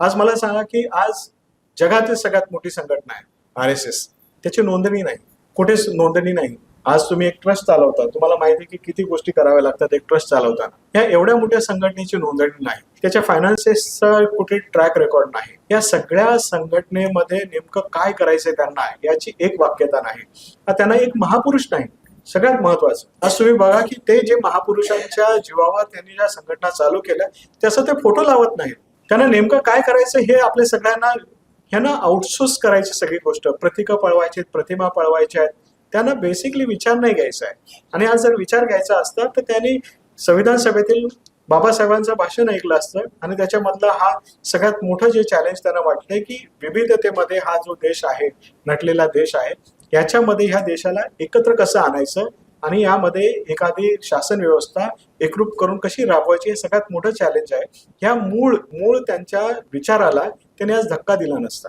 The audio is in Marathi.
आज मला सांगा की आज जगातील सगळ्यात मोठी संघटना आहे आर एस एस त्याची नोंदणी नाही कुठेच नोंदणी नाही. आज तुम्ही एक ट्रस्ट चालवता. तुम्हाला माहिती की किती गोष्टी कराव्या लागतात एक ट्रस्ट चालवताना. या एवढ्या मोठ्या संघटनेची नोंदणी नाही. त्याच्या फायनान्सेसचा कुठे ट्रॅक रेकॉर्ड नाही. या सगळ्या संघटनेमध्ये नेमकं काय करायचंय त्यांना याची एक वाक्यता नाही. त्यांना एक महापुरुष नाही. सगळ्यात महत्वाचं. आज तुम्ही बघा की ते जे महापुरुषांच्या जीवावर त्यांनी ज्या संघटना चालू केल्या त्याचा ते फोटो लावत नाहीत. त्यांना नेमकं काय करायचं हे आपल्या सगळ्यांना ह्यांना आउटसोर्स करायची सगळी गोष्ट. प्रतिका पळवायची आहेत, प्रतिमा पळवायच्या आहेत. त्यांना बेसिकली विचार नाही घ्यायचा आहे. आणि आज जर विचार घ्यायचा असता तर त्यांनी संविधान सभेतील बाबासाहेबांचं भाषण ऐकलं असतं. आणि त्याच्यामधला हा सगळ्यात मोठं जे चॅलेंज त्यांना वाटलंय की विविधतेमध्ये हा जो देश आहे नटलेला देश आहे याच्यामध्ये ह्या देशाला एकत्र कसं आणायचं? आणि यामध्ये एखादी शासन व्यवस्था एकरूप करून कशी राबवायची हे सगळ्यात मोठं चॅलेंज आहे. ह्या मूळ मूळ त्यांच्या विचाराला त्यांनी आज धक्का दिला नसता.